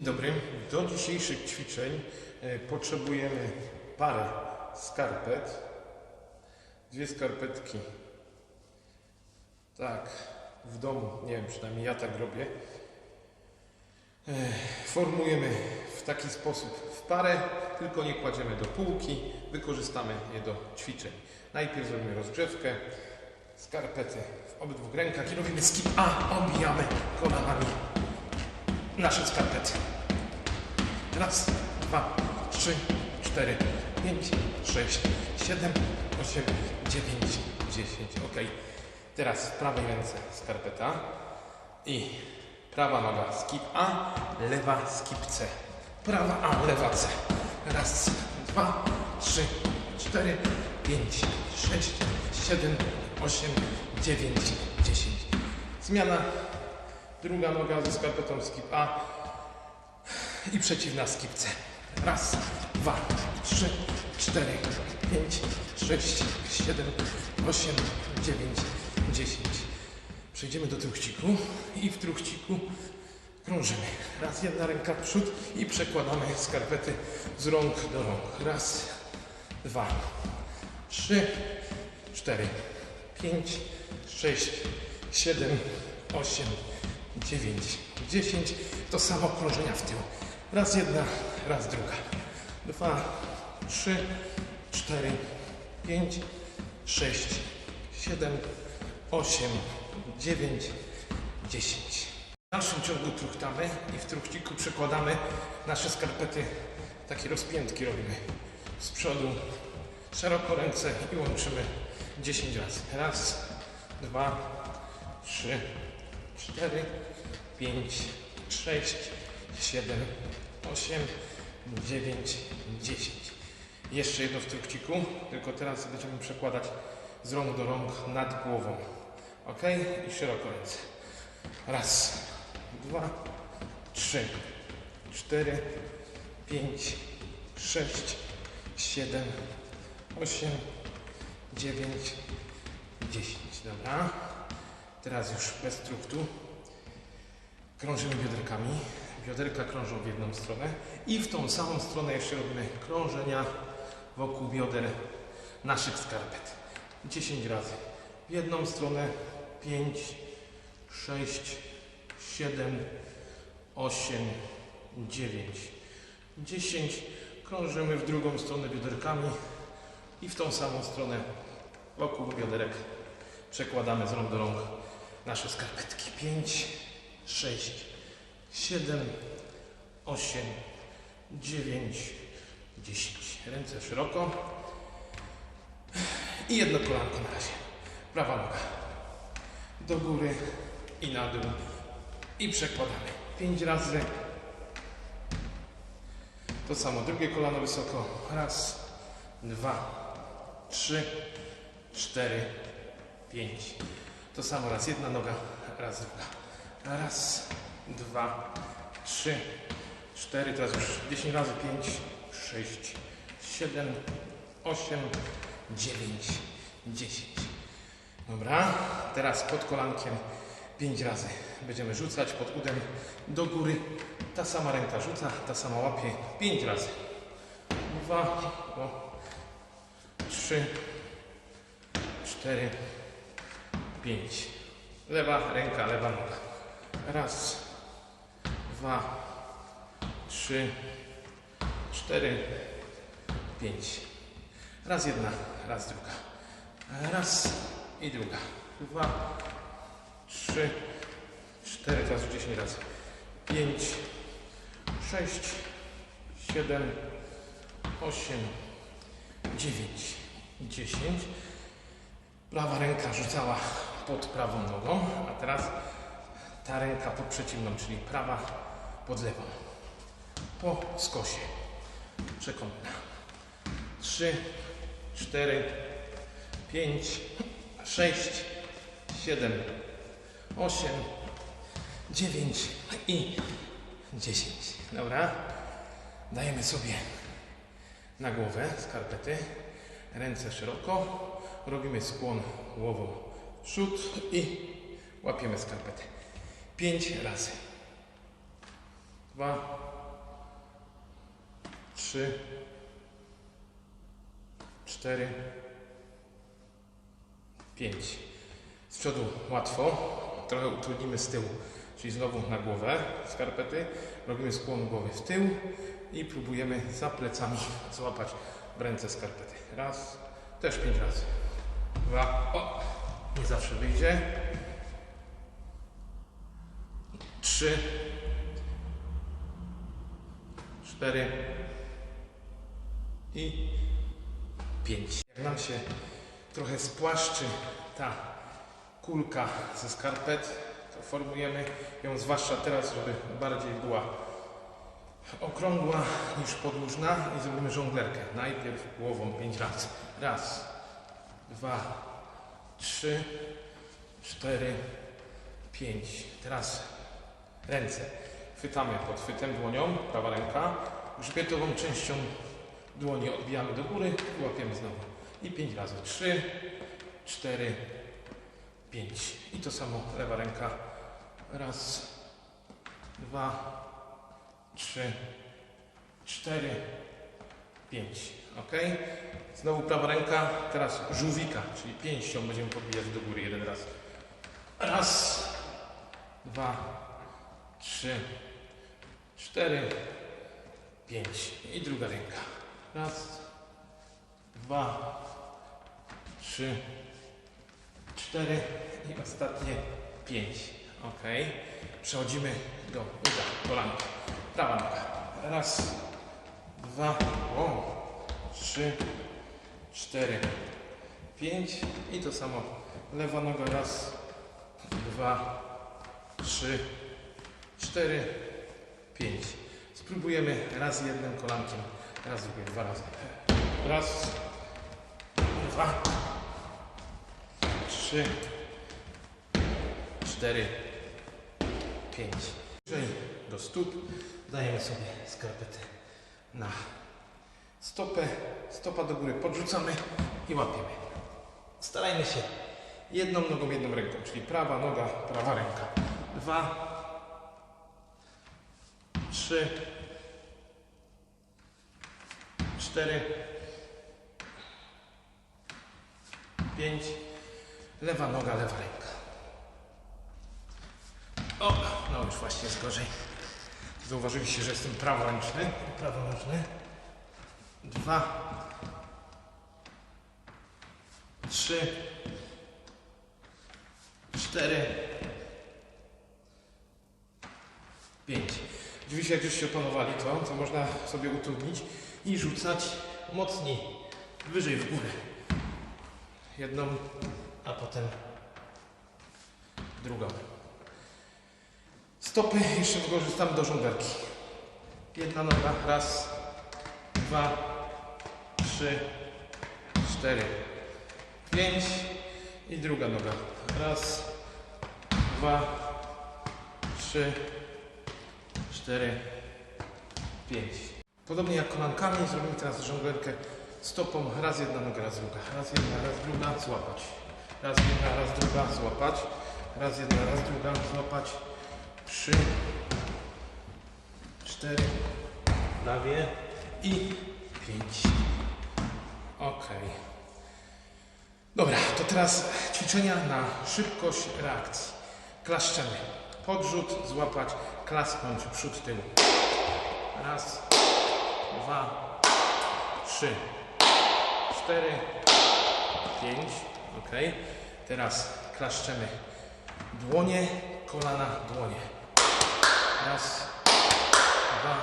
Dobry. Do dzisiejszych ćwiczeń e, potrzebujemy parę skarpet, dwie skarpetki. Tak, w domu, nie wiem, przynajmniej ja tak robię. E, Formujemy w taki sposób w parę, tylko nie kładziemy do półki, wykorzystamy je do ćwiczeń. Najpierw zrobimy rozgrzewkę, skarpety w obydwu rękach i robimy skip A, obijamy kolanami nasze skarpety. Raz, dwa, trzy, cztery, pięć, sześć, siedem, osiem, dziewięć, dziesięć. Ok. Teraz w prawej ręce skarpeta i prawa noga skip A, lewa skip C. Prawa A, lewa C. Raz, dwa, trzy, cztery, pięć, sześć, siedem, osiem, dziewięć, dziesięć. Zmiana. Druga noga ze skarpetą skip A i przeciwna skipce. Raz, dwa, trzy, cztery, pięć, sześć, siedem, osiem, dziewięć, dziesięć. Przejdziemy do truchciku i w truchciku krążymy. Raz jedna ręka w przód i przekładamy skarpety z rąk do rąk. Raz, dwa, trzy, cztery, pięć, sześć, siedem, osiem, dziewięć, dziesięć. To samo krążenia w tył. Raz jedna, raz druga. Dwa, trzy, cztery, pięć, sześć, siedem, osiem, dziewięć, dziesięć. W dalszym ciągu truchtamy i w truchciku przekładamy nasze skarpety, takie rozpiętki robimy. Z przodu szeroko ręce i łączymy 10 razy. Raz, dwa, trzy, cztery, pięć, sześć, siedem, osiem, dziewięć, dziesięć. Jeszcze jedno w truchciku, tylko teraz będziemy przekładać z rąk do rąk nad głową. Ok? I szeroko ręce. Raz, dwa, trzy, cztery, pięć, sześć, siedem, osiem, dziewięć, dziesięć. Dobra. Teraz już bez truchtu. Krążymy bioderkami. Bioderka krążą w jedną stronę i w tą samą stronę jeszcze robimy krążenia wokół bioder naszych skarpet. 10 razy. W jedną stronę 5, 6, 7, 8, 9, 10. Krążymy w drugą stronę bioderkami i w tą samą stronę wokół bioderek przekładamy z rąk do rąk nasze skarpetki. 5, 6, 7, 8, 9, 10. Ręce szeroko. I jedno kolanko na razie. Prawa noga. Do góry i na dół. I przekładamy. 5 razy. To samo. Drugie kolano wysoko. Raz, dwa, trzy, cztery, pięć. To samo raz jedna noga, raz druga. Raz, dwa, trzy, cztery, teraz już dziesięć razy pięć, sześć, siedem, osiem, dziewięć, dziesięć. Dobra, teraz pod kolankiem pięć razy. Będziemy rzucać pod udem do góry. Ta sama ręka rzuca, ta sama łapie pięć razy. Dwa, trzy, cztery, pięć. Lewa ręka, lewa noga. Raz, dwa, trzy, cztery, pięć. Raz jedna, raz druga. Raz i druga. Dwa, trzy, cztery, teraz już dziesięć razy. Pięć, sześć, siedem, osiem, dziewięć, dziesięć. Prawa ręka rzucała pod prawą nogą, a teraz ta ręka pod przeciwną, czyli prawa pod lewą. Po skosie. Przekątna. Trzy, cztery, pięć, sześć, siedem, osiem, dziewięć i dziesięć. Dobra. Dajemy sobie na głowę skarpety. Ręce szeroko. Robimy skłon głową w przód i łapiemy skarpetę. Pięć razy. Dwa, trzy, cztery, pięć. Z przodu łatwo, trochę utrudnimy z tyłu, czyli znowu na głowę skarpety, robimy skłon głowy w tył i próbujemy za plecami złapać w ręce skarpety. Raz, też pięć razy. Dwa, o, nie zawsze wyjdzie. Trzy, cztery i pięć. Jak nam się trochę spłaszczy ta kulka ze skarpet, to formujemy ją zwłaszcza teraz, żeby bardziej była okrągła niż podłużna i zrobimy żonglerkę. Najpierw głową pięć razy. Raz, dwa, trzy, cztery, pięć. Teraz ręce. Chwytamy pod chwytem dłonią, prawa ręka. Grzbietową częścią dłoni odbijamy do góry łapiemy znowu. I pięć razy. Trzy, cztery, pięć. I to samo lewa ręka. Raz, dwa, trzy, cztery, pięć. Ok? Znowu prawa ręka. Teraz żółwika, czyli pięścią będziemy podbijać do góry jeden raz. Raz, dwa, trzy, cztery, pięć. I druga ręka. Raz, dwa, trzy, cztery i ostatnie pięć. Ok. Przechodzimy do uda, kolanki. Prawa noga. Raz, dwa, o, trzy, cztery, pięć. I to samo lewa noga. Raz, dwa, trzy, cztery, pięć. Spróbujemy raz jednym kolankiem. Raz zrobię dwa razy. Raz, dwa, trzy, cztery, pięć. Bliżej do stóp dajemy sobie skarpetę na stopę, stopa do góry podrzucamy i łapiemy. Starajmy się jedną nogą, jedną ręką, czyli prawa noga, prawa ręka. Dwa, trzy, cztery, pięć, lewa noga, lewa ręka. O, no już właśnie jest gorzej. Zauważyliście, że jestem praworęczny. Praworęczny. Dwa, trzy, cztery, pięć. Oczywiście jak już się opanowali to, to można sobie utrudnić i rzucać mocniej, wyżej w górę. Jedną, a potem drugą. Stopy jeszcze wykorzystamy do żonglerki. Jedna noga, raz, dwa, trzy, cztery, pięć i druga noga. Raz, dwa, trzy, cztery, pięć. Podobnie jak kolankami zrobimy teraz żonglerkę stopą. Raz jedna noga, raz druga. Raz jedna, raz druga, złapać. Raz jedna, raz druga, złapać. Raz jedna, raz druga, złapać. Trzy, cztery, prawie i pięć. Ok. Dobra, to teraz ćwiczenia na szybkość reakcji. Klaszczemy. Podrzut, złapać, klasknąć przód, tył. Raz, dwa, trzy, cztery, pięć. Ok. Teraz klaszczemy dłonie, kolana, dłonie. Raz, dwa,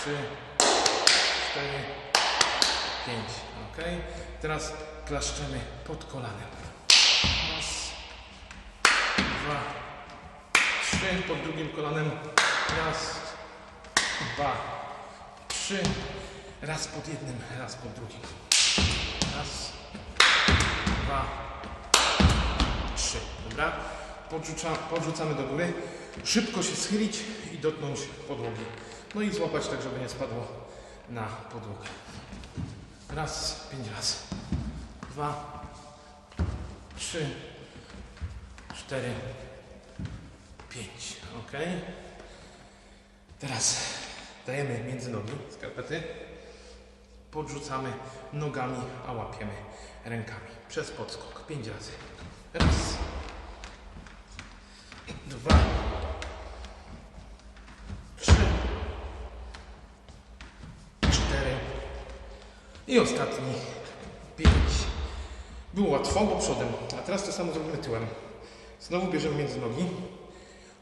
trzy, cztery, pięć. Ok. Teraz klaszczemy pod kolanem. Raz, dwa, trzy. Pod drugim kolanem. Raz, dwa, trzy. Raz pod jednym, raz pod drugim. Raz, dwa, trzy. Dobra? Podrzuca, podrzucamy do góry. Szybko się schylić i dotknąć podłogi. No i złapać tak, żeby nie spadło na podłogę. Raz, pięć razy. Dwa, trzy, cztery, pięć. Ok. Teraz Dajemy między nogi skarpety. Podrzucamy nogami, a łapiemy rękami. Przez podskok. Pięć razy. Raz. Dwa. Trzy. Cztery. I ostatni. Pięć. Było łatwo, bo przodem. A teraz to samo zrobimy tyłem. Znowu bierzemy między nogi.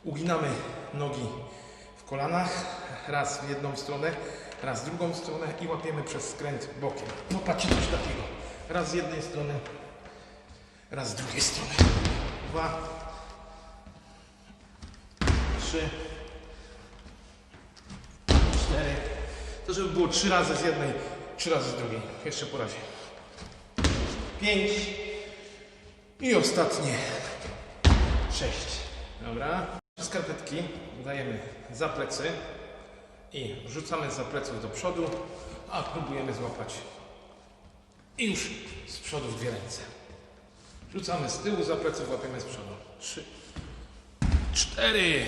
Uginamy nogi w kolanach. Raz w jedną stronę, raz w drugą stronę i łapiemy przez skręt bokiem. Popatrzcie coś takiego. Raz z jednej strony, raz z drugiej strony. Dwa, trzy, cztery. To żeby było trzy razy z jednej, trzy razy z drugiej. Jeszcze po razie. Pięć. I ostatnie. Sześć. Dobra. Skarpetki dajemy za plecy i rzucamy za pleców do przodu, a próbujemy złapać i już z przodu w dwie ręce. Rzucamy z tyłu za pleców, łapiemy z przodu. Trzy, cztery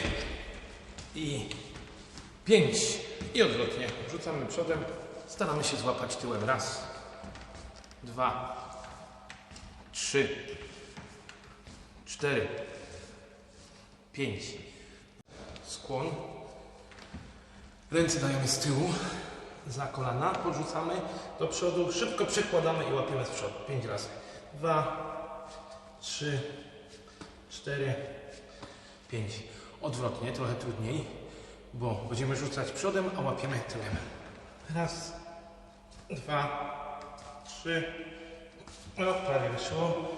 i pięć. I odwrotnie. Rzucamy przodem, staramy się złapać tyłem. Raz, dwa, trzy, cztery, pięć. Skłon. Ręce dajemy z tyłu, za kolana, podrzucamy do przodu, szybko przekładamy i łapiemy z przodu. Pięć razy. Dwa, trzy, cztery, pięć. Odwrotnie, trochę trudniej, bo będziemy rzucać przodem, a łapiemy tyłem. Raz, dwa, trzy, o, prawie wyszło,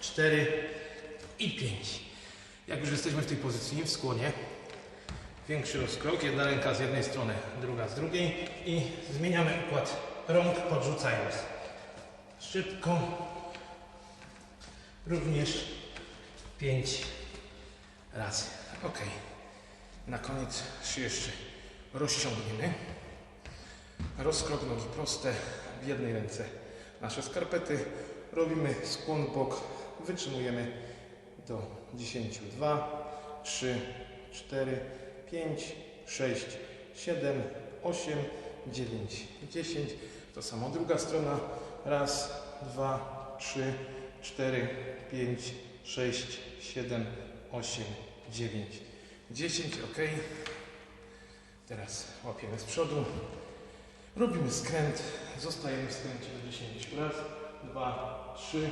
cztery i pięć. Jak już jesteśmy w tej pozycji, w skłonie, większy rozkrok, jedna ręka z jednej strony, druga z drugiej i zmieniamy układ rąk podrzucając. Szybko, również pięć razy. Ok. Na koniec się jeszcze rozciągniemy. Rozkrok nogi proste w jednej ręce. Nasze skarpety. Robimy skłon bok. Wytrzymujemy do 10. 2, 3, 4, 5, 6, 7, 8, 9, 10. To samo druga strona. Raz, dwa, trzy, cztery, pięć, sześć, siedem, osiem, dziewięć, dziesięć. Ok. Teraz łapiemy z przodu. Robimy skręt. Zostajemy w skręcie do 10. Raz, dwa, trzy,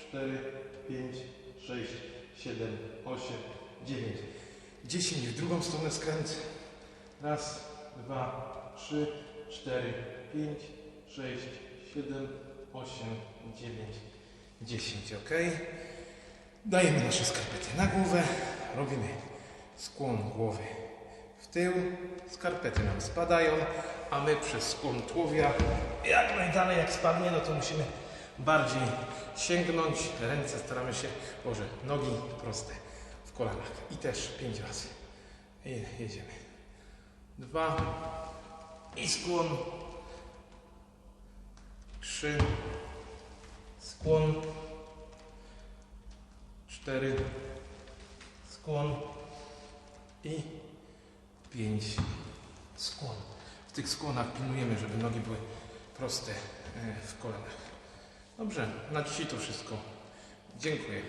cztery, pięć, sześć, siedem, osiem, dziewięć. 10 w drugą stronę skręt. Raz, dwa, trzy, cztery, pięć, sześć, siedem, osiem, dziewięć, dziesięć. Ok. Dajemy nasze skarpety na głowę. Robimy skłon głowy w tył. Skarpety nam spadają, a my przez skłon tułowia jak najdalej jak spadnie, no to musimy bardziej sięgnąć. Ręce staramy się, może nogi proste w kolanach. I też pięć razy. I jedziemy. Dwa. I skłon. Trzy. Skłon. Cztery. Skłon. I pięć. Skłon. W tych skłonach pilnujemy, żeby nogi były proste e, w kolanach. Dobrze, na dzisiaj to wszystko. Dziękuję.